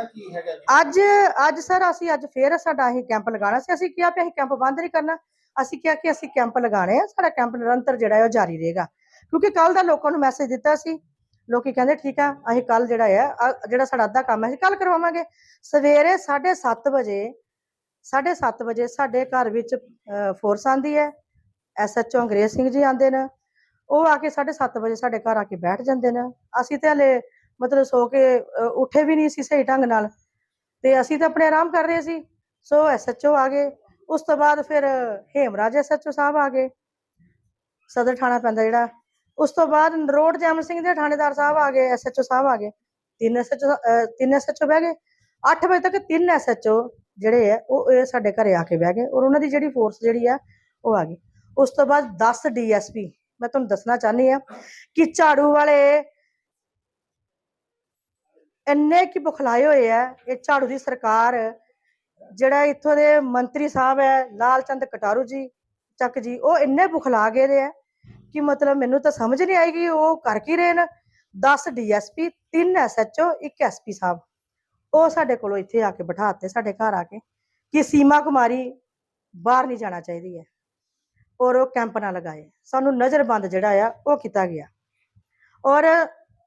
ਮਸਲਾ ਕੀ ਹੈਗਾ ਜੀ? ਅੱਜ ਅੱਜ ਸਰ ਅਸੀਂ ਅੱਜ ਫੇਰ ਸਾਡਾ ਅਸੀਂ ਕੈਂਪ ਲਗਾਉਣਾ ਸੀ। ਅਸੀਂ ਕਿਹਾ ਵੀ ਅਸੀਂ ਕੈਂਪ ਬੰਦ ਨਹੀਂ ਕਰਨਾ। ਅਸੀਂ ਕਿਹਾ ਕਿ ਅਸੀਂ ਕੈਂਪ ਲਗਾਣੇ ਆ। ਸਾਡਾ ਕੈਂਪ ਨਿਰੰਤਰ ਜਿਹੜਾ ਹੈ ਉਹ ਜਾਰੀ ਰਹੇਗਾ। ਕਿਉਂਕਿ ਕੱਲ ਦਾ ਲੋਕਾਂ ਨੂੰ ਮੈਸੇਜ ਦਿੱਤਾ ਸੀ। ਲੋਕੀ ਕਹਿੰਦੇ, ਠੀਕ ਆ, ਅਸੀਂ ਕੱਲ ਜਿਹੜਾ ਹੈ ਜਿਹੜਾ ਸਾਡਾ ਅੱਧਾ ਕੰਮ ਹੈ, ਅਸੀਂ ਕੱਲ ਕਰਵਾਵਾਂਗੇ। ਸਵੇਰੇ 7:30 ਵਜੇ 7:30 ਵਜੇ ਸਾਡੇ ਘਰ ਵਿੱਚ ਫੋਰਸ ਆਂਦੀ ਹੈ। ਐਸਐਚਓ ਅੰਗਰੇਜ਼ ਸਿੰਘ ਜੀ ਆਂਦੇ ਨੇ। ਉਹ ਆ ਕੇ 7:30 ਵਜੇ ਸਾਡੇ ਘਰ ਆ ਕੇ ਬੈਠ ਜਾਂਦੇ ਨੇ। ਅਸੀਂ ਤੇ ਹਲੇ ਮਤਲਬ ਸੋ ਕੇ ਉੱਠੇ ਵੀ ਨਹੀਂ ਸੀ ਸਹੀ ਢੰਗ ਨਾਲ। ਤੇ ਅਸੀਂ ਤਾਂ ਆਪਣੇ ਆਰਾਮ ਕਰ ਰਹੇ ਸੀ। ਸੋ ਐਸਐਚਓ ਆ ਗਏ। ਉਸ ਤੋਂ ਬਾਅਦ ਫਿਰ ਹੇਮਰਾਜ ਐਸਐਚਓ ਸਾਹਿਬ ਆ ਗਏ। ਸਦਰ ਥਾਣਾ ਪੈਂਦਾ ਜਿਹੜਾ। ਉਸ ਤੋਂ ਬਾਅਦ ਨਰੋੜ ਜੈਮਲ ਸਿੰਘ ਦੇ ਥਾਣੇਦਾਰ ਸਾਹਿਬ ਆ ਗਏ ਐਸਐਚਓ ਸਾਹਿਬ ਆ ਗਏ। ਤਿੰਨ ਐਸਐਚਓ ਤਿੰਨ ਐਸਐਚਓ ਬਹਿ ਗਏ। 8 ਵਜੇ ਤੱਕ ਤਿੰਨ ਐਸਐਚਓ ਜਿਹੜੇ ਆ, ਉਹ, ਇਹ ਸਾਡੇ ਘਰੇ ਆ ਕੇ ਬਹਿ ਗਏ ਔਰ ਉਹਨਾਂ ਦੀ ਜਿਹੜੀ ਫੋਰਸ ਜਿਹੜੀ ਆ, ਉਹ ਆ ਗਈ। ਉਸ ਤੋਂ ਬਾਅਦ 10 ਡੀਐਸਪੀ। ਮੈਂ ਤੁਹਾਨੂੰ ਦੱਸਣਾ ਚਾਹਨੀ ਆ ਕਿ ਝਾੜੂ ਵਾਲੇ ਇੰਨੇ ਕੀ ਬੁਖਲਾਏ ਹੋਏ ਆ ਇਹ ਝਾੜੂ ਦੀ ਸਰਕਾਰ, ਜਿਹੜਾ ਇੱਥੋਂ ਦੇ ਮੰਤਰੀ ਸਾਹਿਬ ਹੈ, ਲਾਲ ਚੰਦ ਕਟਾਰੂ ਜੀ, ਚੱਕ ਜੀ, ਉਹ ਇੰਨੇ ਬੁਖਲਾ ਗਏ ਦੇ ਆ ਕਿ ਮਤਲਬ ਮੈਨੂੰ ਤਾਂ ਸਮਝ ਨਹੀਂ ਆਏਗੀ ਉਹ ਕਰ ਕੀ ਰਹੇ ਨੇ। 10 ਡੀਐਸਪੀ 3 ਐਸਐਚਓ 1 ਐਸਪੀ ਸਾਹਿਬ, ਉਹ ਸਾਡੇ ਕੋਲੋਂ ਇੱਥੇ ਆ ਕੇ ਬਿਠਾਤੇ ਸਾਡੇ ਘਰ ਆ ਕੇ ਕਿ ਸੀਮਾ ਕੁਮਾਰੀ ਬਾਹਰ ਨਹੀਂ ਜਾਣਾ ਚਾਹੀਦੀ ਹੈ। ਔਰ ਉਹ ਕੈਂਪ ਨਾ ਲਗਾਏ। ਸਾਨੂੰ ਨਜ਼ਰਬੰਦ ਜਿਹੜਾ ਆ, ਉਹ ਕੀਤਾ ਗਿਆ। ਔਰ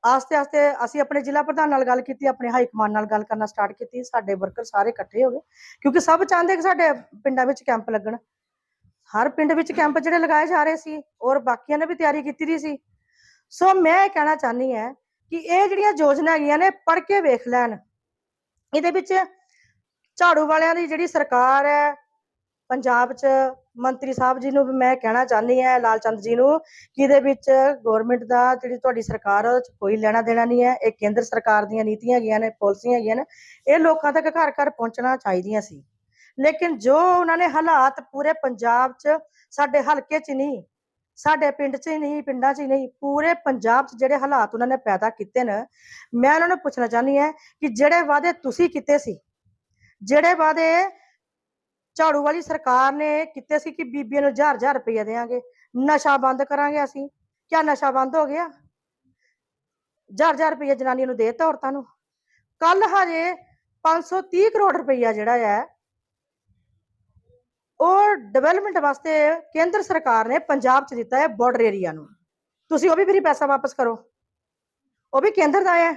ਆਸਤੇ ਆਸਤੇ ਅਸੀਂ ਆਪਣੇ ਜ਼ਿਲ੍ਹਾ ਪ੍ਰਧਾਨ ਨਾਲ ਗੱਲ ਕੀਤੀ, ਆਪਣੇ ਹਾਈ ਕਮਾਂਡ ਨਾਲ ਗੱਲ ਕਰਨਾ ਸਟਾਰਟ ਕੀਤੀ, ਸਾਡੇ ਵਰਕਰ ਸਾਰੇ ਇਕੱਠੇ ਹੋ ਗਏ, ਕਿਉਂਕਿ ਸਭ ਚਾਹੁੰਦੇ ਕਿ ਸਾਡੇ ਪਿੰਡਾਂ ਵਿੱਚ ਕੈਂਪ ਲੱਗਣ। ਹਰ ਪਿੰਡ ਵਿੱਚ ਕੈਂਪ ਜਿਹੜੇ ਲਗਾਏ ਜਾ ਰਹੇ ਸੀ, ਔਰ ਬਾਕੀਆਂ ਨੇ ਵੀ ਤਿਆਰੀ ਕੀਤੀ ਦੀ ਸੀ। ਸੋ ਮੈਂ ਇਹ ਕਹਿਣਾ ਚਾਹਨੀ ਹੈ ਕਿ ਇਹ ਜਿਹੜੀਆਂ ਯੋਜਨਾ ਹੈਗੀਆਂ ਨੇ, ਪੜ੍ਹ ਕੇ ਵੇਖ ਲੈਣ। ਇਹਦੇ ਵਿੱਚ ਝਾੜੂ ਵਾਲਿਆਂ ਦੀ ਜਿਹੜੀ ਸਰਕਾਰ ਹੈ, ਪੰਜਾਬ 'ਚ ਮੰਤਰੀ ਸਾਹਿਬ ਜੀ ਨੂੰ ਵੀ ਮੈਂ ਕਹਿਣਾ ਚਾਹੁੰਦੀ ਹਾਂ, ਲਾਲ ਚੰਦ ਜੀ ਨੂੰ ਕਿ ਇਹਦੇ ਵਿੱਚ ਗਵਰਨਮੈਂਟ ਦਾ ਜਿਹੜੀ ਤੁਹਾਡੀ ਸਰਕਾਰ ਉਹਦੇ 'ਚ ਕੋਈ ਲੈਣਾ ਦੇਣਾ ਨਹੀਂ ਹੈ। ਇਹ ਕੇਂਦਰ ਸਰਕਾਰ ਦੀਆਂ ਨੀਤੀਆਂ ਹੈਗੀਆਂ ਨੇ, ਪਾਲਿਸੀਆਂ ਹੈਗੀਆਂ ਨੇ, ਇਹ ਲੋਕਾਂ ਤੱਕ ਘਰ ਘਰ ਪਹੁੰਚਣਾ ਚਾਹੀਦੀਆਂ ਸੀ। ਲੇਕਿਨ ਜੋ ਉਹਨਾਂ ਨੇ ਹਾਲਾਤ ਪੂਰੇ ਪੰਜਾਬ 'ਚ, ਸਾਡੇ ਹਲਕੇ 'ਚ ਨਹੀਂ, ਸਾਡੇ ਪਿੰਡ 'ਚ ਹੀ ਨਹੀਂ, ਪਿੰਡਾਂ 'ਚ ਹੀ ਨਹੀਂ, ਪੂਰੇ ਪੰਜਾਬ 'ਚ ਜਿਹੜੇ ਹਾਲਾਤ ਉਹਨਾਂ ਨੇ ਪੈਦਾ ਕੀਤੇ ਨੇ, ਮੈਂ ਉਹਨਾਂ ਨੂੰ ਪੁੱਛਣਾ ਚਾਹੁੰਦੀ ਹਾਂ ਕਿ ਜਿਹੜੇ ਵਾਅਦੇ ਤੁਸੀਂ ਕੀਤੇ ਸੀ, ਜਿਹੜੇ ਵਾਅਦੇ ਝਾੜੂ ਵਾਲੀ ਸਰਕਾਰ ਨੇ ਕੀਤੇ ਸੀ ਕਿ ਬੀਬੀਆਂ ਨੂੰ ਹਜ਼ਾਰ ਹਜ਼ਾਰ ਰੁਪਏ ਦੇਾਂਗੇ ਨਸ਼ਾ ਬੰਦ ਕਰਾਂਗੇ ਅਸੀਂ। ਕਿਆ ਨਸ਼ਾ ਬੰਦ ਹੋ ਗਿਆ? ਹਜ਼ਾਰ ਹਜ਼ਾਰ ਰੁਪਏ ਜਨਾਨੀਆਂ ਨੂੰ ਦੇਤਾ ਔਰਤਾਂ ਨੂੰ। ਕੱਲ ਹਜੇ 530 ਕਰੋੜ ਰੁਪਈਆ ਜਿਹੜਾ ਹੈ, ਉਹ ਡਿਵੈਲਪਮੈਂਟ ਵਾਸਤੇ ਕੇਂਦਰ ਸਰਕਾਰ ਨੇ ਪੰਜਾਬ 'ਚ ਦਿੱਤਾ ਹੈ ਬਾਰਡਰ ਏਰੀਆ ਨੂੰ। ਤੁਸੀਂ ਉਹ ਵੀ ਫਿਰ ਪੈਸਾ ਵਾਪਸ ਕਰੋ। ਉਹ ਵੀ ਕੇਂਦਰ ਦਾ ਹੈ।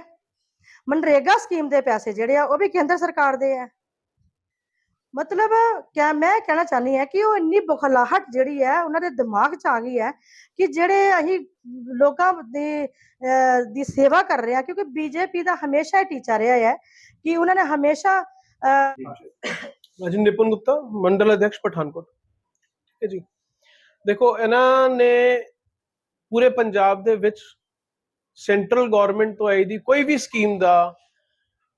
ਮਨਰੇਗਾ ਸਕੀਮ ਦੇ ਪੈਸੇ ਜਿਹੜੇ ਆ, ਉਹ ਵੀ ਕੇਂਦਰ ਸਰਕਾਰ ਦੇ ਆ ਮਤਲਬ ਕਿਆ ਮੈਂ ਕਹਿਣਾ ਚਾਹਨੀ ਹੈ ਕਿ ਉਹ ਇੰਨੀ ਬੁਖਲਾਹਟ ਜਿਹੜੀ ਹੈ ਉਹਨਾਂ ਦੇ ਦਿਮਾਗ 'ਚ ਆ ਗਈ ਹੈ ਕਿ ਜਿਹੜੇ ਅਸੀਂ ਲੋਕਾਂ ਦੀ ਦੀ ਸੇਵਾ ਕਰ ਰਹੇ ਆ ਕਿਉਂਕਿ ਬੀਜੇਪੀ ਦਾ ਹਮੇਸ਼ਾ ਹੀ ਟੀਚਾ ਰਿਹਾ ਹੈ ਕਿ ਉਹਨਾਂ ਨੇ ਹਮੇਸ਼ਾ ਅਹ, ਅਜੀ ਗੁਪਤਾ ਮੰਡਲ ਅਧਿਕਸ਼ ਪਠਾਨਕੋਟ। ਠੀਕ ਹੈ ਜੀ ਦੇਖੋ ਇਹਨਾਂ ਨੇ ਪੂਰੇ ਪੰਜਾਬ ਦੇ ਵਿੱਚ ਸੈਂਟਰਲ ਗਵਰਨਮੈਂਟ ਤੋਂ ਆਈ ਦੀ ਕੋਈ ਵੀ ਸਕੀਮ ਦਾ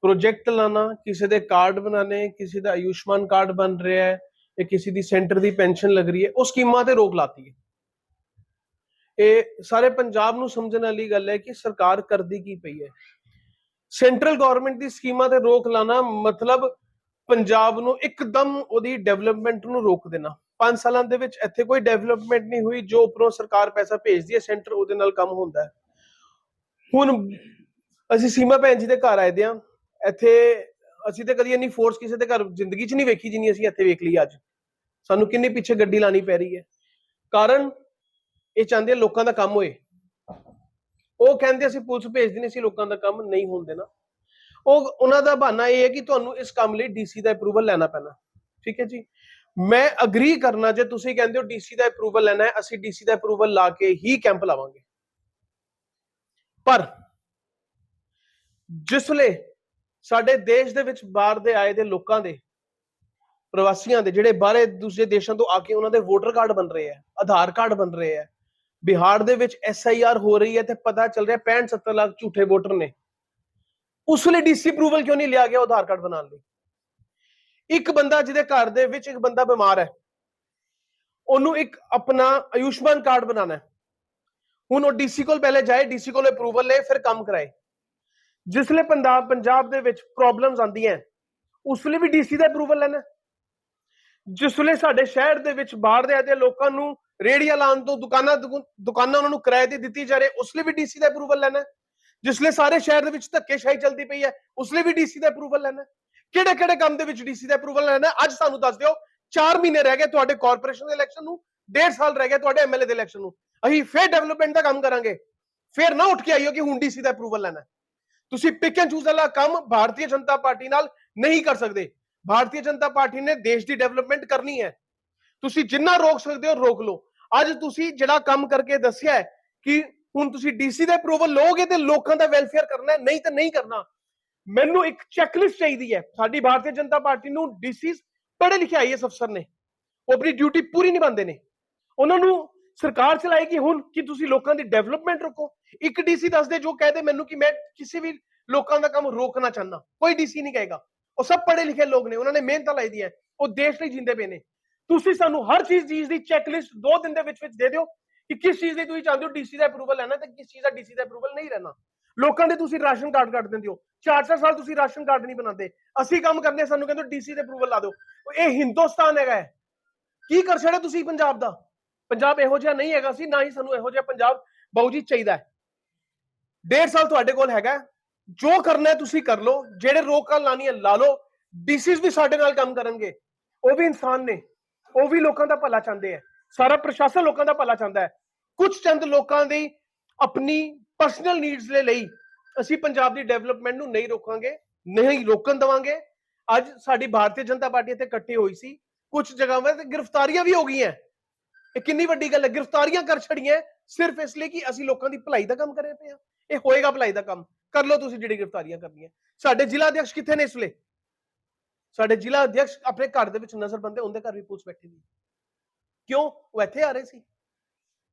ਪ੍ਰੋਜੈਕਟ ਲਾਣਾ, ਕਿਸੇ ਦੇ ਕਾਰਡ ਬਣਾਣੇ ਕਿਸੇ ਦਾ ਆਯੁਸ਼ਮਾਨ ਕਾਰਡ ਬਣ ਰਿਹਾ ਹੈ ਜਾਂ ਕਿਸੇ ਦੀ ਸੈਂਟਰ ਦੀ ਪੈਨਸ਼ਨ ਲੱਗ ਰਹੀ ਹੈ, ਉਹ ਸਕੀਮਾਂ ਤੇ ਰੋਕ ਲਾਤੀ ਹੈ। ਇਹ ਸਾਰੇ ਪੰਜਾਬ ਨੂੰ ਸਮਝਣ ਵਾਲੀ ਗੱਲ ਹੈ ਕਿ ਸਰਕਾਰ ਕਰਦੀ ਕੀ ਪਈ ਹੈ। ਸੈਂਟਰਲ ਗਵਰਨਮੈਂਟ ਦੀ ਸਕੀਮਾਂ ਤੇ ਰੋਕ ਲਾਣਾ ਮਤਲਬ ਪੰਜਾਬ ਨੂੰ ਇੱਕਦਮ ਉਹਦੀ ਡਿਵੈਲਪਮੈਂਟ ਨੂੰ ਰੋਕ ਦੇਣਾ। 5 ਸਾਲਾਂ ਦੇ ਵਿੱਚ ਇੱਥੇ ਕੋਈ ਡਿਵੈਲਪਮੈਂਟ ਨਹੀਂ ਹੋਈ, ਜੋ ਉੱਪਰੋਂ ਸਰਕਾਰ ਪੈਸਾ ਭੇਜਦੀ ਹੈ, ਸੈਂਟਰ ਉਹਦੇ ਨਾਲ ਕੰਮ ਹੁੰਦਾ ਹੈ। ਹੁਣ ਅਸੀਂ ਸੀਮਾ ਭੈਣ ਜੀ ਦੇ ਘਰ ਆਏ ਦੇ ਆ ਇੱਥੇ ਅਸੀਂ ਤੇ ਕਦੀ ਇੰਨੀ ਫੋਰਸ ਕਿਸੇ ਦੇ ਘਰ ਜ਼ਿੰਦਗੀ 'ਚ ਨਹੀਂ ਵੇਖੀ ਜਿੰਨੀ ਅਸੀਂ ਇੱਥੇ ਵੇਖ ਲਈ ਅੱਜ। ਸਾਨੂੰ ਕਿੰਨੀ ਪਿੱਛੇ ਗੱਡੀ ਲਾਣੀ ਪੈ ਰਹੀ ਹੈ। ਕਾਰਨ ਇਹ ਚਾਹੁੰਦੇ ਲੋਕਾਂ ਦਾ ਕੰਮ ਹੋਏ। ਉਹ ਕਹਿੰਦੇ ਅਸੀਂ ਪੁਲਿਸ ਭੇਜ ਨਹੀਂ ਸੀ ਲੋਕਾਂ ਦਾ ਕੰਮ ਨਹੀਂ ਹੋਣ ਦੇਣਾ। ਉਹ, ਉਹਨਾਂ ਦਾ ਬਹਾਨਾ ਇਹ ਹੈ ਕਿ ਤੁਹਾਨੂੰ ਇਸ ਕੰਮ ਲਈ ਡੀਸੀ ਦਾ ਅਪਰੂਵਲ ਲੈਣਾ ਪੈਣਾ। ਠੀਕ ਹੈ ਜੀ? ਮੈਂ ਅਗਰੀ ਕਰਨਾ ਜੇ ਤੁਸੀਂ ਕਹਿੰਦੇ ਹੋ ਡੀਸੀ ਦਾ ਅਪਰੂਵਲ ਲੈਣਾ ਹੈ, ਅਸੀਂ ਡੀਸੀ ਦਾ ਅਪਰੂਵਲ ਲਾ ਕੇ ਹੀ ਕੈਂਪ ਲਾਵਾਂਗੇ। ਪਰ ਜਿਸ ਵੇਲੇ ਸਾਡੇ ਦੇਸ਼ ਦੇ ਵਿੱਚ ਬਾਹਰ ਦੇ ਆਏ ਦੇ ਲੋਕਾਂ ਦੇ, ਪ੍ਰਵਾਸੀਆਂ ਦੇ, ਜਿਹੜੇ ਬਾਹਰੇ ਦੂਸਰੇ ਦੇਸ਼ਾਂ ਤੋਂ ਆ ਕੇ ਉਹਨਾਂ ਦੇ ਵੋਟਰ ਕਾਰਡ ਬਣ ਰਹੇ ਆ, ਆਧਾਰ ਕਾਰਡ ਬਣ ਰਹੇ ਆ, ਬਿਹਾਰ ਦੇ ਵਿੱਚ ਐਸਆਈਆਰ ਹੋ ਰਹੀ ਹੈ ਤੇ ਪਤਾ ਚੱਲ ਰਿਹਾ 65 70 ਲੱਖ ਝੂਠੇ ਵੋਟਰ ਨੇ। ਉਸ ਵੇਲੇ ਡੀਸੀ ਅਪਰੂਵਲ ਕਿਉਂ ਨਹੀਂ ਲਿਆ ਗਿਆ ਆਧਾਰ ਕਾਰਡ ਬਣਾਉਣ ਲਈ? ਇੱਕ ਬੰਦਾ ਜਿਹਦੇ ਘਰ ਦੇ ਵਿੱਚ ਇੱਕ ਬੰਦਾ ਬਿਮਾਰ ਹੈ, ਉਹਨੂੰ ਇੱਕ ਆਪਣਾ ਆਯੁਸ਼ਮਾਨ ਕਾਰਡ ਬਣਾਉਣਾ ਹੈ। ਹੁਣ ਉਹ ਡੀਸੀ ਕੋਲ ਪਹਿਲੇ ਜਾਏ ਡੀਸੀ ਕੋਲ ਅਪਰੂਵਲ ਲਏ, ਫਿਰ ਕੰਮ ਕਰਾਏ। ਜਿਸ ਵੇਲੇ ਪੰਜਾਬ ਪੰਜਾਬ ਦੇ ਵਿੱਚ ਪ੍ਰੋਬਲਮਸ ਆਉਂਦੀਆਂ ਉਸ ਵੇਲੇ ਵੀ ਡੀਸੀ ਦਾ ਅਪਰੂਵਲ ਲੈਣਾ ਜਿਸ ਵੇਲੇ ਸਾਡੇ ਸ਼ਹਿਰ ਦੇ ਵਿੱਚ ਬਾਹਰ ਦੇ ਆਦੇ ਲੋਕਾਂ ਨੂੰ ਰੇੜੀਆਂ ਲਾਉਣ ਤੋਂ ਦੁਕਾਨਾਂ ਦੁਕੂ- ਦੁਕਾਨਾਂ ਉਹਨਾਂ ਨੂੰ ਕਿਰਾਏ ਤੇ ਦਿੱਤੀ ਜਾ ਰਹੀ ਉਸ ਲਈ ਵੀ ਡੀਸੀ ਦਾ ਅਪਰੂਵਲ ਲੈਣਾ ਜਿਸ ਲਈ ਸਾਰੇ ਸ਼ਹਿਰ ਦੇ ਵਿੱਚ ਧੱਕੇਸ਼ਾਹੀ ਚੱਲਦੀ ਪਈ ਹੈ, ਉਸ ਲਈ ਵੀ ਡੀਸੀ ਦਾ ਅਪਰੂਵਲ ਲੈਣਾ ਕਿਹੜੇ ਕਿਹੜੇ ਕੰਮ ਦੇ ਵਿੱਚ ਡੀਸੀ ਦਾ ਅਪਰੂਵਲ ਲੈਣਾ ਅੱਜ ਸਾਨੂੰ ਦੱਸ ਦਿਓ 4 ਮਹੀਨੇ ਰਹਿ ਗਏ ਤੁਹਾਡੇ ਕਾਰਪੋਰੇਸ਼ਨ ਦੇ ਇਲੈਕਸ਼ਨ ਨੂੰ 1.5 ਸਾਲ ਰਹਿ ਗਏ ਤੁਹਾਡੇ ਐਮਐਲਏ ਦੇ ਇਲੈਕਸ਼ਨ ਨੂੰ। ਅਸੀਂ ਫੇਰ ਡਿਵੈਲਪਮੈਂਟ ਦਾ ਕੰਮ ਕਰਾਂਗੇ। ਫੇਰ ਨਾ ਉੱਠ ਕੇ ਆਈਓ ਕਿ ਹੁਣ ਡੀਸੀ ਦਾ ਅਪਰੂਵਲ ਲੈਣਾ ਤੁਸੀਂ ਪਿਕ ਐਂਡ ਚੂਜ਼ ਵਾਲਾ ਕੰਮ ਭਾਰਤੀ ਜਨਤਾ ਪਾਰਟੀ ਨਾਲ ਨਹੀਂ ਕਰ ਸਕਦੇ। ਭਾਰਤੀ ਜਨਤਾ ਪਾਰਟੀ ਨੇ ਦੇਸ਼ ਦੀ ਡਿਵੈਲਪਮੈਂਟ ਕਰਨੀ ਹੈ। ਤੁਸੀਂ ਜਿੰਨਾ ਰੋਕ ਸਕਦੇ ਹੋ, ਰੋਕ ਲਓ। ਅੱਜ ਤੁਸੀਂ ਜਿਹੜਾ ਕੰਮ ਕਰਕੇ ਦੱਸਿਆ ਹੈ ਕਿ ਹੁਣ ਤੁਸੀਂ ਡੀਸੀ ਦਾ ਅਪਰੂਵਲ ਲਓਗੇ ਤੇ ਲੋਕਾਂ ਦਾ ਵੈਲਫੇਅਰ ਕਰਨਾ ਹੈ, ਨਹੀਂ ਤਾਂ ਨਹੀਂ ਕਰਨਾ। ਮੈਨੂੰ ਇੱਕ ਚੈੱਕਲਿਸਟ ਚਾਹੀਦੀ ਹੈ। ਸਾਡੀ ਭਾਰਤੀ ਜਨਤਾ ਪਾਰਟੀ ਨੂੰ ਡੀਸੀਸ ਪੜ੍ਹੇ ਲਿਖੇ ਆਈਐਸ ਅਫਸਰ ਨੇ। ਉਹ ਆਪਣੀ ਡਿਊਟੀ ਪੂਰੀ ਨਿਭਾਉਂਦੇ ਨੇ। ਉਹਨਾਂ ਨੂੰ ਸਰਕਾਰ ਚਲਾਏਗੀ ਹੁਣ ਕਿ ਤੁਸੀਂ ਲੋਕਾਂ ਦੀ ਡਿਵੈਲਪਮੈਂਟ ਰੋਕੋ। ਇੱਕ ਡੀਸੀ ਦੱਸਦੇ ਜੋ ਕਹਦੇ ਮੈਨੂੰ ਕਿ ਮੈਂ ਕਿਸੇ ਵੀ ਲੋਕਾਂ ਦਾ ਕੰਮ ਰੋਕਣਾ ਚਾਹੁੰਦਾ। ਕੋਈ ਡੀਸੀ ਨਹੀਂ ਕਹੇਗਾ। ਉਹ ਸਭ ਪੜ੍ਹੇ ਲਿਖੇ ਲੋਕ ਨੇ, ਉਹਨਾਂ ਨੇ ਮਿਹਨਤ ਲਾਈ ਦੀ ਹੈ ਉਹ ਦੇਸ਼ ਲਈ ਜਿੰਦੇ ਪਏ ਨੇ। ਤੁਸੀਂ ਸਾਨੂੰ ਹਰ ਚੀਜ਼ ਚੀਜ਼ ਦੀ ਚੈੱਕ ਲਿਸਟ ਦੋ ਦਿਨ ਦੇ ਵਿੱਚ ਵਿੱਚ ਦੇ ਦਿਓ ਕਿ ਕਿਸ ਚੀਜ਼ ਦੀ ਤੁਸੀਂ ਚਾਹੁੰਦੇ ਹੋ ਡੀਸੀ ਦਾ ਅਪਰੂਵਲ ਲੈਣਾ ਤੇ ਕਿਸ ਚੀਜ਼ ਦਾ ਡੀਸੀ ਦਾ ਅਪਰੂਵਲ ਨਹੀਂ ਰਹਿਣਾ ਲੋਕਾਂ ਦੇ ਤੁਸੀਂ ਰਾਸ਼ਨ ਕਾਰਡ ਕੱਢ ਦਿੰਦੇ ਹੋ। ਚਾਰ ਚਾਰ ਸਾਲ ਤੁਸੀਂ ਰਾਸ਼ਨ ਕਾਰਡ ਨਹੀਂ ਬਣਾਉਂਦੇ। ਅਸੀਂ ਕੰਮ ਕਰਦੇ ਸਾਨੂੰ ਕਹਿੰਦੇ ਡੀਸੀ ਦੇ ਅਪਰੂਵਲ ਲਾ ਦਿਓ। ਇਹ ਹਿੰਦੁਸਤਾਨ ਹੈਗਾ ਹੈ। ਕੀ ਕਰ ਛੜਿਆ ਤੁਸੀਂ ਪੰਜਾਬ ਦਾ? ਪੰਜਾਬ ਇਹੋ ਜਿਹਾ ਨਹੀਂ ਹੈਗਾ ਸੀ, ਨਾ ਹੀ ਸਾਨੂੰ ਇਹੋ ਜਿਹਾ ਪੰਜਾਬ ਬਾਊ ਜੀ ਚਾਹੀਦਾ ਹੈ। ਡੇਢ ਸਾਲ ਤੁਹਾਡੇ ਕੋਲ ਹੈਗਾ, ਜੋ ਕਰਨਾ ਤੁਸੀਂ ਕਰ ਲਓ, ਜਿਹੜੇ ਰੋਕਾਂ ਲਾਣੀ ਲਾ ਲਓ ਡੀਸੀਸ ਵੀ ਸਾਡੇ ਨਾਲ ਕੰਮ ਕਰਨਗੇ। ਉਹ ਵੀ ਇਨਸਾਨ ਨੇ, ਉਹ ਵੀ ਲੋਕਾਂ ਦਾ ਭਲਾ ਚਾਹੁੰਦੇ ਆ। ਸਾਰਾ ਪ੍ਰਸ਼ਾਸਨ ਲੋਕਾਂ ਦਾ ਭਲਾ ਚਾਹੁੰਦਾ ਹੈ। ਕੁਝ ਚੰਦ ਲੋਕਾਂ ਦੀ ਆਪਣੀ ਪਰਸਨਲ ਨੀਡਸ ਦੇ ਲਈ ਅਸੀਂ ਪੰਜਾਬ ਦੀ ਡਿਵੈਲਪਮੈਂਟ ਨੂੰ ਨਹੀਂ ਰੋਕਾਂਗੇ, ਨਹੀਂ ਰੋਕਣ ਦਵਾਂਗੇ। ਅੱਜ ਸਾਡੀ ਭਾਰਤੀ ਜਨਤਾ ਪਾਰਟੀ ਇੱਥੇ ਇਕੱਠੀ ਹੋਈ ਸੀ। ਕੁਝ ਜਗ੍ਹਾਵਾਂ ਤੇ ਗ੍ਰਿਫਤਾਰੀਆਂ ਵੀ ਹੋ ਗਈਆਂ। ਇਹ ਕਿੰਨੀ ਵੱਡੀ ਗੱਲ ਹੈ, ਗ੍ਰਿਫਤਾਰੀਆਂ ਕਰ ਛੜੀਆਂ ਸਿਰਫ ਇਸ ਲਈ ਕਿ ਅਸੀਂ ਲੋਕਾਂ ਦੀ ਭਲਾਈ ਦਾ ਕੰਮ ਕਰੇ ਪਏ ਆ ਇਹ ਹੋਏਗਾ ਭਲਾਈ ਦਾ ਕੰਮ। ਕਰ ਲਓ ਤੁਸੀਂ ਜਿਹੜੀ ਗ੍ਰਿਫਤਾਰੀਆਂ ਕਰਨੀਆਂ। ਸਾਡੇ ਜ਼ਿਲ੍ਹਾ ਅਧਿਕਸ਼ ਕਿੱਥੇ ਨੇ ਇਸ ਵੇਲੇ? ਸਾਡੇ ਜ਼ਿਲ੍ਹਾ ਅਧਿਕਸ਼ ਆਪਣੇ ਘਰ ਦੇ ਵਿੱਚ ਨਜ਼ਰ ਬੰਦੇ ਉਹਦੇ ਘਰ ਵੀ ਪੁਲਿਸ ਬੈਠੀ ਦੀ ਕਿਉਂ? ਉਹ ਇੱਥੇ ਆ ਰਹੇ ਸੀ।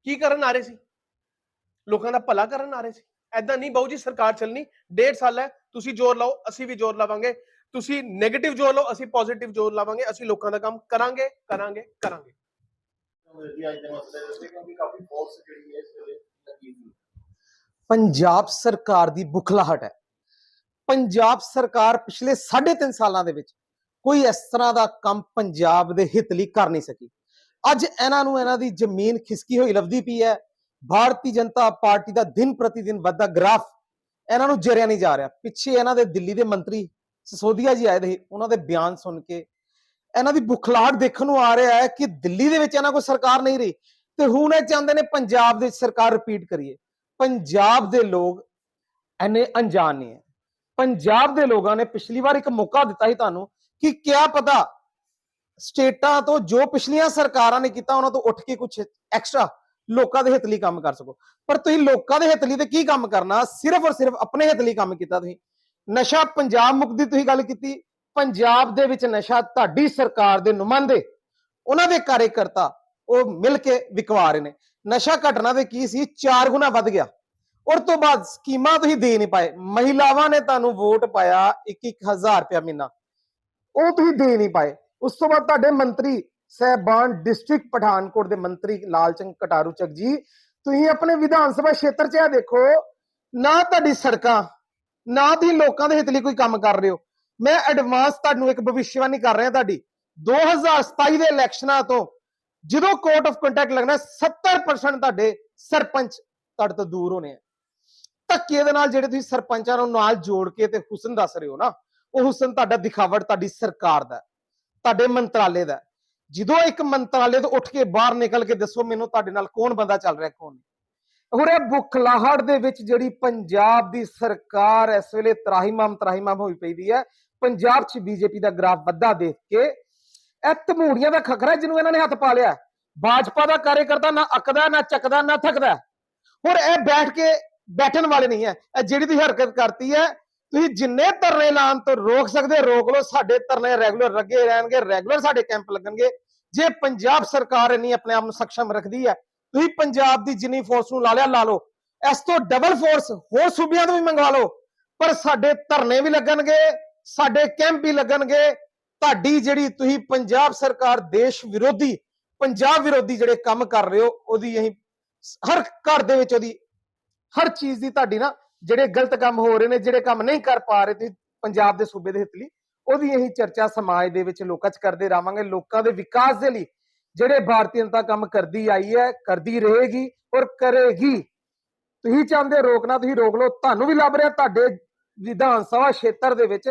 ਕੀ ਕਰਨ ਆ ਰਹੇ ਸੀ? ਲੋਕਾਂ ਦਾ ਭਲਾ ਕਰਨ ਆ ਰਹੇ ਸੀ। ਐਦਾਂ ਨਹੀਂ, ਬਾਊ ਜੀ, ਸਰਕਾਰ ਚੱਲਣੀ। ਡੇਢ ਸਾਲ ਹੈ, ਤੁਸੀਂ ਜ਼ੋਰ ਲਾਓ, ਅਸੀਂ ਵੀ ਜ਼ੋਰ ਲਾਵਾਂਗੇ। ਤੁਸੀਂ 네ਗੇਟਿਵ ਜ਼ੋਰ ਲਾਓ, ਅਸੀਂ ਪੋਜ਼ਿਟਿਵ ਜ਼ੋਰ ਲਾਵਾਂਗੇ, ਅਸੀਂ ਲੋਕਾਂ ਦਾ ਕੰਮ ਕਰਾਂਗੇ ਕਰਾਂਗੇ ਕਰਾਂਗੇ। ਜੀ ਅੱਜ ਦੇ ਮਸਲੇ ਦੇ ਉੱਤੇ ਕਿਉਂਕਿ ਕਾਫੀ ਫੋਰਸ ਜਿਹੜੀ ਹੈ ਇਸ ਵੇਲੇ ਲੱਗੀ ਹੋਈ ਪੰਜਾਬ ਸਰਕਾਰ ਦੀ ਬੁਖਲਾਹਟ ਹੈ। ਪੰਜਾਬ ਸਰਕਾਰ ਪਿਛਲੇ 3.5 ਸਾਲਾਂ ਦੇ ਵਿੱਚ ਕੋਈ ਇਸ ਤਰ੍ਹਾਂ ਦਾ ਕੰਮ ਪੰਜਾਬ ਦੇ ਹਿੱਤ ਲਈ ਕਰ ਨਹੀਂ ਸਕੀ। ਅੱਜ ਇਹਨਾਂ ਨੂੰ ਇਹਨਾਂ ਦੀ ਜ਼ਮੀਨ ਖਿਸਕੀ ਹੋਈ ਲੱਭਦੀ ਪਈ ਹੈ। ਭਾਰਤੀ ਜਨਤਾ ਪਾਰਟੀ ਦਾ ਦਿਨ ਪ੍ਰਤੀ ਦਿਨ ਵੱਧਦਾ ਗ੍ਰਾਫ ਇਹਨਾਂ ਨੂੰ ਜਰਿਆ ਨਹੀਂ ਜਾ ਰਿਹਾ। ਪਿੱਛੇ ਇਹਨਾਂ ਦੇ ਦਿੱਲੀ ਦੇ ਮੰਤਰੀ ਸਸੋਦੀਆ ਜੀ ਆਏ ਦੇ ਉਹਨਾਂ ਦੇ ਬਿਆਨ ਸੁਣ ਕੇ ਇਹਨਾਂ ਦੀ ਬੁਖਲਾਹਟ ਦੇਖਣ ਨੂੰ ਆ ਰਿਹਾ ਹੈ ਕਿ ਦਿੱਲੀ ਦੇ ਵਿੱਚ ਇਹਨਾਂ ਕੋਈ ਸਰਕਾਰ ਨਹੀਂ ਰਹੀ ਤੇ ਹੁਣ ਇਹ ਚਾਹੁੰਦੇ ਨੇ ਪੰਜਾਬ ਦੇ ਸਰਕਾਰ ਰਿਪੀਟ ਕਰੀਏ। ਪੰਜਾਬ ਦੇ ਲੋਕ ਐਨੇ ਅਣਜਾਣ ਨਹੀਂ ਹੈ। ਪੰਜਾਬ ਦੇ ਲੋਕਾਂ ਨੇ ਪਿਛਲੀ ਵਾਰ ਇੱਕ ਮੌਕਾ ਦਿੱਤਾ ਸੀ ਤੁਹਾਨੂੰ ਕਿ ਕਿਆ ਪਤਾ ਸਟੇਟਾਂ ਤੋਂ ਜੋ ਪਿਛਲੀਆਂ ਸਰਕਾਰਾਂ ਨੇ ਕੀਤਾ, ਉਹਨਾਂ ਤੋਂ ਉੱਠ ਕੇ ਕੁਝ ਐਕਸਟਰਾ ਲੋਕਾਂ ਦੇ ਹਿੱਤ ਲਈ ਕੰਮ ਕਰ ਸਕੋ। ਪਰ ਤੁਸੀਂ ਲੋਕਾਂ ਦੇ ਹਿੱਤ ਲਈ ਤੇ ਕੀ ਕੰਮ ਕਰਨਾ? ਸਿਰਫ ਔਰ ਸਿਰਫ ਆਪਣੇ ਹਿੱਤ ਲਈ ਕੰਮ ਕੀਤਾ ਤੁਸੀਂ। ਨਸ਼ਾ ਪੰਜਾਬ ਮੁਕਤ ਦੀ ਤੁਸੀਂ ਗੱਲ ਕੀਤੀ। ਪੰਜਾਬ ਦੇ ਵਿੱਚ ਨਸ਼ਾ ਤੁਹਾਡੀ ਸਰਕਾਰ ਦੇ ਨੁਮਾਇੰਦੇ, ਉਹਨਾਂ ਦੇ ਕਾਰਜਕਰਤਾ ਉਹ ਮਿਲ ਕੇ ਵਿਕਵਾ ਰਹੇ ਨੇ। ਨਸ਼ਾ ਘਟਨਾ ਦੇ ਕੀ ਸੀ 4 ਗੁਣਾ ਵੱਧ ਗਿਆ ਔਰ ਤੋਂ ਬਾਅਦ ਸਕੀਮਾਂ ਤੁਸੀਂ ਦੇ ਨਹੀਂ ਪਾਏ ਮਹਿਲਾਵਾਂ ਨੇ ਤੁਹਾਨੂੰ ਵੋਟ ਪਾਇਆ 2-1000 ਰੁਪਇਆ ਮਹੀਨਾ ਉਹ ਤੁਸੀਂ ਦੇ ਨਹੀਂ ਪਾਏ ਉਸ ਤੋਂ ਬਾਅਦ ਤੁਹਾਡੇ ਮੰਤਰੀ ਸਹਿਬਾਨ ਡਿਸਟ੍ਰਿਕਟ ਪਠਾਨਕੋਟ ਦੇ ਮੰਤਰੀ ਲਾਲਚੰਦ ਕਟਾਰੂ ਚੱਕ ਜੀ ਤੁਸੀਂ ਆਪਣੇ ਵਿਧਾਨ ਸਭਾ ਖੇਤਰ 'ਚ ਇਹ ਦੇਖੋ ਨਾ ਤੁਹਾਡੀ ਸੜਕਾਂ ਨਾ ਤੁਸੀਂ ਲੋਕਾਂ ਦੇ ਹਿੱਤ ਲਈ ਕੋਈ ਕੰਮ ਕਰ ਰਹੇ ਹੋ ਮੈਂ ਐਡਵਾਂਸ ਤੁਹਾਨੂੰ ਇੱਕ ਭਵਿੱਖਬਾਣੀ ਕਰ ਰਿਹਾ ਤੁਹਾਡੀ 2027 ਦੇ ਇਲੈਕਸ਼ਨਾਂ ਤੋਂ ਜਦੋਂ ਕੋਰਟ ਆਫ ਕੰਟੈਕਟ ਲੱਗਣਾ 70% ਤੁਹਾਡੇ ਸਰਪੰਚ ਤੁਹਾਡੇ ਤੋਂ ਦੂਰ ਹੋਣੇ ਆ। ਧੱਕੇ ਦੇ ਨਾਲ ਜਿਹੜੇ ਤੁਸੀਂ ਸਰਪੰਚਾਂ ਨੂੰ ਨਾਲ ਜੋੜ ਕੇ ਤੇ ਹੁਸਨ ਦੱਸ ਰਹੇ ਹੋ ਨਾ, ਉਹ ਹੁਸਨ ਤੁਹਾਡਾ ਦਿਖਾਵਟ ਤੁਹਾਡੀ ਸਰਕਾਰ ਦਾ ਤੁਹਾਡੇ ਮੰਤਰਾਲੇ ਦਾ ਜਦੋਂ ਇੱਕ ਮੰਤਰਾਲੇ ਤੋਂ ਉੱਠ ਕੇ ਬਾਹਰ ਨਿਕਲ ਕੇ ਦੱਸੋ ਮੈਨੂੰ ਤੁਹਾਡੇ ਨਾਲ ਕੌਣ ਬੰਦਾ ਚੱਲ ਰਿਹਾ, ਕੌਣ ਨਹੀਂ। ਹੋਰ ਇਹ ਬੁਖਲਾਹਟ ਦੇ ਵਿੱਚ ਜਿਹੜੀ ਪੰਜਾਬ ਦੀ ਸਰਕਾਰ ਇਸ ਵੇਲੇ ਤਰਾਹੀਮਾਮ ਤਰਾਹੀਮਾਮ ਹੋਈ ਪਈ ਦੀ ਹੈ, ਪੰਜਾਬ 'ਚ ਬੀਜੇਪੀ ਦਾ ਗ੍ਰਾਫ ਵੱਧਾ ਦੇਖ ਕੇ ਇਹ ਧਮੂੜੀਆਂ ਦਾ ਖਖਰਾ ਜਿਹਨੂੰ ਇਹਨਾਂ ਨੇ ਹੱਥ ਪਾ ਲਿਆ ਭਾਜਪਾ ਦਾ ਕਾਰਜਕਰਤਾ ਨਾ ਅੱਕਦਾ, ਨਾ ਚੱਕਦਾ, ਨਾ ਥੱਕਦਾ ਹੋਰ ਇਹ ਬੈਠ ਕੇ ਬੈਠਣ ਵਾਲੇ ਨਹੀਂ ਹੈ। ਇਹ ਜਿਹੜੀ ਤੁਸੀਂ ਹਰਕਤ ਕਰਤੀ ਹੈ, ਤੁਸੀਂ ਜਿੰਨੇ ਧਰਨੇ ਲਾਉਣ ਤੋਂ ਰੋਕ ਸਕਦੇ ਰੋਕ ਲਓ। ਸਾਡੇ ਧਰਨੇ ਰੈਗੂਲਰ ਲੱਗੇ ਰਹਿਣਗੇ, ਰੈਗੂਲਰ ਸਾਡੇ ਕੈਂਪ ਲੱਗਣਗੇ। ਜੇ ਪੰਜਾਬ ਸਰਕਾਰ ਇੰਨੀ ਆਪਣੇ ਆਪ ਨੂੰ ਸક્ષਮ ਰੱਖਦੀ ਹੈ, ਤੁਸੀਂ ਪੰਜਾਬ ਦੀ ਜਿੰਨੀ ਫੋਰਸ ਨੂੰ ਲਾ ਲਿਆ, ਲਾ ਲਓ। ਇਸ ਤੋਂ ਡਬਲ ਫੋਰਸ ਹੋਰ ਸੂਬਿਆਂ ਤੋਂ ਵੀ ਮੰਗਵਾ ਲਓ। ਪਰ ਸਾਡੇ ਧਰਨੇ ਵੀ ਲੱਗਣਗੇ, ਸਾਡੇ ਕੈਂਪ ਵੀ ਲੱਗਣਗੇ ਤੁਹਾਡੀ ਜਿਹੜੀ ਤੁਸੀਂ ਪੰਜਾਬ ਸਰਕਾਰ ਦੇਸ਼ ਵਿਰੋਧੀ, ਪੰਜਾਬ ਵਿਰੋਧੀ ਜਿਹੜੇ ਕੰਮ ਕਰ ਰਹੇ ਹੋ, ਉਹਦੀ ਅਸੀਂ ਹਰ ਘਰ ਦੇ ਵਿੱਚ ਉਹਦੀ ਹਰ ਚੀਜ਼ ਦੀ ਤੁਹਾਡੀ ਨਾ ਜਿਹੜੇ ਗਲਤ ਕੰਮ ਹੋ ਰਹੇ ਨੇ, ਜਿਹੜੇ ਕੰਮ ਨਹੀਂ ਕਰ ਪਾ ਰਹੇ ਤੁਸੀਂ ਪੰਜਾਬ ਦੇ ਸੂਬੇ ਦੇ ਹਿੱਤ ਲਈ, ਉਹਦੀ ਅਸੀਂ ਚਰਚਾ ਸਮਾਜ ਦੇ ਵਿੱਚ ਲੋਕਾਂ 'ਚ ਕਰਦੇ ਰਾਵਾਂਗੇ ਲੋਕਾਂ ਦੇ ਵਿਕਾਸ ਦੇ ਲਈ ਜਿਹੜੇ ਭਾਰਤੀ ਜਨਤਾ ਕੰਮ ਕਰਦੀ ਆਈ ਹੈ, ਕਰਦੀ ਰਹੇਗੀ ਔਰ ਕਰੇਗੀ। ਤੁਸੀਂ ਚਾਹੁੰਦੇ ਹੋ ਰੋਕਣਾ, ਤੁਸੀਂ ਰੋਕ ਲਓ, ਤੁਹਾਨੂੰ ਵੀ ਲੱਭ ਰਿਹਾ ਤੁਹਾਡੇ ਵਿਧਾਨ ਸਭਾ ਖੇਤਰ ਦੇ ਵਿੱਚ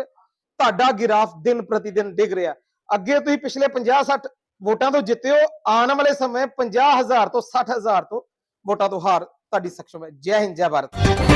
ਤੁਹਾਡਾ ਗਿਰਾਫ ਦਿਨ ਪ੍ਰਤੀ ਦਿਨ ਡਿੱਗ ਰਿਹਾ। ਅੱਗੇ ਤੁਸੀਂ ਪਿਛਲੇ 50 60 ਵੋਟਾਂ ਤੋਂ ਜਿੱਤੇ ਹੋ ਆਉਣ ਵਾਲੇ ਸਮੇਂ 50000 ਤੋਂ 60000 ਤੋਂ ਵੋਟਾਂ ਤੋਂ ਹਾਰ ਤੁਹਾਡੀ ਸક્ષਮ ਹੈ। ਜੈ ਹਿੰਦ, ਜੈ ਭਾਰਤ।